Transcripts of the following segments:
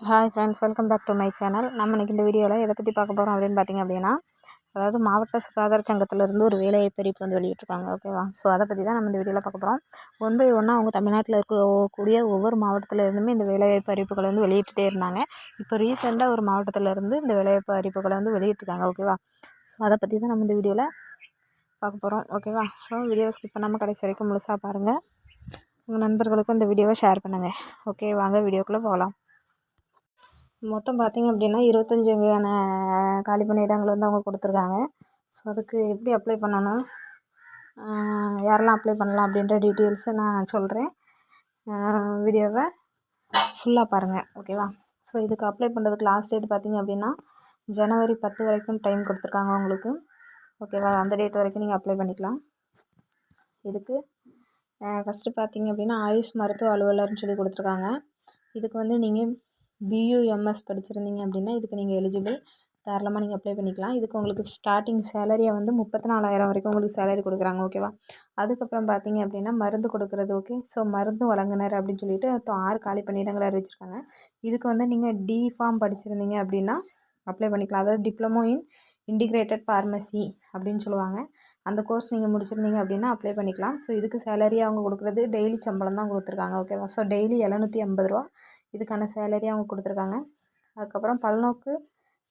Hi friends welcome back to my channel நம்ம இன்றைக்கி இந்த வீடியோவில் எதை பற்றி பார்க்க போகிறோம் அப்படின்னு பார்த்திங்க அப்படின்னா அதாவது மாவட்ட சுகாதார சங்கத்திலேருந்து ஒரு வேலைவாய்ப்பு அறிவிப்பு வந்து வெளியிட்ருக்காங்க ஓகேவா ஸோ அதை பற்றி தான் நம்ம இந்த வீடியோவில் பார்க்க போகிறோம் ஒன் பை ஒன்னாக அவங்க தமிழ்நாட்டில் இருக்கக்கூடிய ஒவ்வொரு மாவட்டத்திலேருந்துமே இந்த வேலைவாய்ப்பு அறிவிப்புகளை வந்து வெளியிட்டுட்டே இருந்தாங்க. இப்போ ரீசெண்டாக ஒரு மாவட்டத்தில் இருந்து இந்த வேலைவாய்ப்பு அறிவிப்புகளை வந்து வெளியிட்ருக்காங்க ஓகேவா ஸோ அதை பற்றி தான் நம்ம இந்த வீடியோவில் பார்க்க போகிறோம் ஓகேவா ஸோ வீடியோ ஸ்கிப் பண்ணாமல் கடைசி வரைக்கும் முழுசாக பாருங்கள் உங்கள் நண்பர்களுக்கும் இந்த வீடியோவை ஷேர் பண்ணுங்கள் ஓகே வாங்க வீடியோக்குள்ளே போகலாம். மொத்தம் பார்த்திங்க அப்படின்னா இருபத்தஞ்சி வகையான காலி இடங்கள் வந்து அவங்க கொடுத்துருக்காங்க. ஸோ அதுக்கு எப்படி அப்ளை பண்ணணும்? யாரெல்லாம் அப்ளை பண்ணலாம் அப்படின்ற டீட்டெயில்ஸை நான் சொல்கிறேன் வீடியோவை ஃபுல்லாக பாருங்கள் ஓகேவா ஸோ இதுக்கு அப்ளை பண்ணுறதுக்கு லாஸ்ட் டேட் பார்த்திங்க அப்படின்னா ஜனவரி பத்து வரைக்கும் டைம் கொடுத்துருக்காங்க உங்களுக்கு. ஓகேவா அந்த டேட் வரைக்கும் நீங்கள் அப்ளை பண்ணிக்கலாம். இதுக்கு ஃபஸ்ட்டு பார்த்திங்க அப்படின்னா ஆயுஷ் மருத்துவ அலுவலர்னு சொல்லி கொடுத்துருக்காங்க. இதுக்கு வந்து நீங்கள் பியூஎம்எஸ் படிச்சிருந்தீங்க அப்படின்னா இதுக்கு நீங்கள் எலிஜிபிள் தாராளமாக நீங்கள் அப்ளை பண்ணிக்கலாம். இதுக்கு உங்களுக்கு ஸ்டார்டிங் சேலரியை வந்து முப்பத்தி நாலாயிரம் வரைக்கும் உங்களுக்கு சேலரி கொடுக்குறாங்க ஓகேவா அதுக்கப்புறம் பார்த்தீங்க அப்படின்னா மருந்து கொடுக்குறது ஓகே ஸோ மருந்து வழங்குனர் அப்படின்னு சொல்லிட்டு ஆறு காலி பணியிடங்கள் அறிவிச்சிருக்காங்க இதுக்கு வந்து நீங்கள் டி ஃபார்ம் படிச்சிருந்தீங்க அப்படின்னா அப்ளை பண்ணிக்கலாம். அதாவது டிப்ளமோ இன் இன்டிகிரேட்டட் ஃபார்மசி அப்படின்னு சொல்லுவாங்க. அந்த கோர்ஸ் நீங்கள் முடிச்சிருந்தீங்க அப்படின்னா அப்ளை பண்ணிக்கலாம். ஸோ இதுக்கு சேலரி அவங்க கொடுக்குறது டெய்லி சம்பளம் தான் கொடுத்துருக்காங்க ஓகேவா ஸோ டெய்லி எழுநூற்றி ஐம்பது ரூபா. இதுக்கான சேலரி அவங்க கொடுத்துருக்காங்க. அதுக்கப்புறம் பல்நோக்கு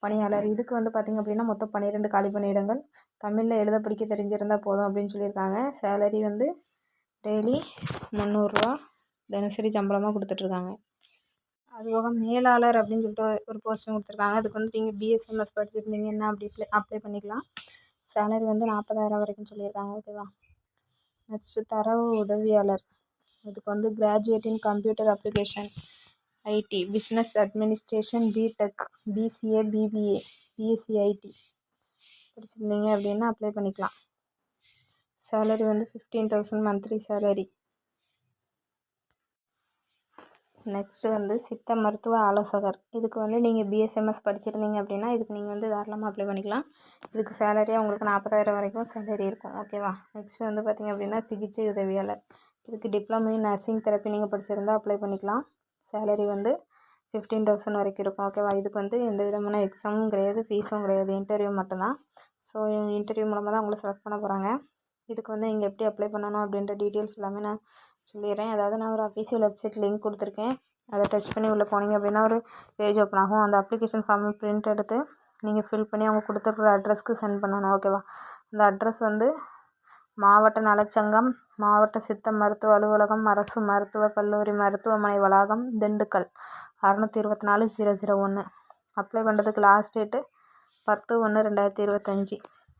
பணியாளர். இதுக்கு வந்து பார்த்திங்க அப்படின்னா மொத்தம் பன்னிரெண்டு காலி பணியிடங்கள். தமிழில் எழுத படிக்க தெரிஞ்சிருந்தால் போதும் அப்படின்னு சொல்லியிருக்காங்க. சேலரி வந்து டெய்லி முந்நூறுரூவா தினசரி சம்பளமாக கொடுத்துட்ருக்காங்க. அதுபோக மேலாளர் அப்படின்னு சொல்லிட்டு ஒரு போஸ்டிங் கொடுத்துருக்காங்க. அதுக்கு வந்து நீங்கள் பிஎஸ்எம்எஸ் படிச்சிருந்தீங்கன்னா அப்படி அப்ளை அப்ளை பண்ணிக்கலாம். சேலரி வந்து நாற்பதாயிரம் வரைக்கும் சொல்லியிருக்காங்க ஓகேவா நெக்ஸ்ட்டு தரவு உதவியாளர். இதுக்கு வந்து graduate in computer application IT business administration BTech BCA BBA BSc IT படிச்சிருந்தீங்க அப்படின்னா அப்ளை பண்ணிக்கலாம். சேலரி வந்து fifteen thousand monthly salary next வந்து சித்த மருத்துவ ஆலோசகர். இதுக்கு வந்து நீங்கள் பிஎஸ்எம்எஸ் படிச்சிருந்தீங்க அப்படின்னா இதுக்கு நீங்கள் வந்து தாராளமாக அப்ளை பண்ணிக்கலாம். இதுக்கு சேலரியாக உங்களுக்கு நாற்பதாயிரம் வரைக்கும் சேலரி இருக்கும். ஓகேவா நெக்ஸ்ட்டு வந்து பார்த்திங்க அப்படின்னா சிகிச்சை உதவியாளர். இதுக்கு டிப்ளமோ இன் நர்சிங் தெரப்பி நீங்கள் படிச்சிருந்தால் அப்ளை பண்ணிக்கலாம். சேலரி வந்து ஃபிஃப்டீன் தௌசண்ட் வரைக்கும் இருக்கும். ஓகேவா இதுக்கு வந்து எந்த விதமான எக்ஸாமும் கிடையாது ஃபீஸும் கிடையாது. இன்டர்வியூ மட்டும்தான். ஸோ இன்டர்வியூ மூலமாக தான் உங்களை செலக்ட் பண்ண போகிறாங்க இதுக்கு வந்து நீங்கள் எப்படி அப்ளை பண்ணணும் அப்படின்ற டீட்டெயில்ஸ் எல்லாமே நான் சொல்லிடுறேன். அதாவது நான் ஒரு அஃபீஷியல் வெப்சைட் லிங்க் கொடுத்துருக்கேன். அதை டச் பண்ணி உள்ளே போனீங்க அப்படின்னா ஒரு பேஜ் ஓப்பன் ஆகும். அந்த அப்ளிகேஷன் ஃபார்மை பிரிண்ட் எடுத்து நீங்கள் ஃபில் பண்ணி அவங்க கொடுத்துருக்குற அட்ரஸ்க்கு சென்ட் பண்ணணும். ஓகேவா அந்த அட்ரஸ் வந்து மாவட்ட நலச்சங்கம் மாவட்ட சித்த மருத்துவ அலுவலகம் அரசு மருத்துவக் கல்லூரி மருத்துவமனை வளாகம் திண்டுக்கல். அறநூற்றி இருபத்தி நாலு ஜீரோ ஜீரோ ஒன்று அப்ளை பண்ணுறதுக்கு லாஸ்ட் டேட்டு பத்து ஒன்று ரெண்டாயிரத்தி இருபத்தஞ்சி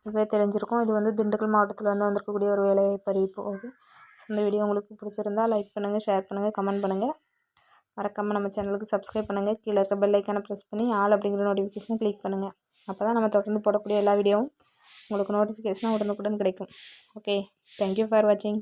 இதுவே தெரிஞ்சிருக்கும். இது வந்து திண்டுக்கல் மாவட்டத்தில் வந்து வந்திருக்கக்கூடிய ஒரு வேலைவாய்ப்பு அறிவிப்பு ஓகே. ஸோ இந்த வீடியோ உங்களுக்கு பிடிச்சிருந்தா லைக் பண்ணுங்கள் ஷேர் பண்ணுங்கள் கமெண்ட் பண்ணுங்கள் மறக்காமல் நம்ம சேனலுக்கு சப்ஸ்கிரைப் பண்ணுங்கள் கீழே இருக்க பெல் ஐக்கானை ப்ரெஸ் பண்ணி ஆல் அப்படிங்கிற நோட்டிஃபிகேஷன் கிளிக் பண்ணுங்கள் அப்போ தான் நம்ம தொடர்ந்து போடக்கூடிய எல்லா வீடியோவும் உங்களுக்கு நோட்டிஃபிகேஷனாக உடனுக்குடன் கிடைக்கும். ஓகே தேங்க்யூ ஃபார் வாட்சிங்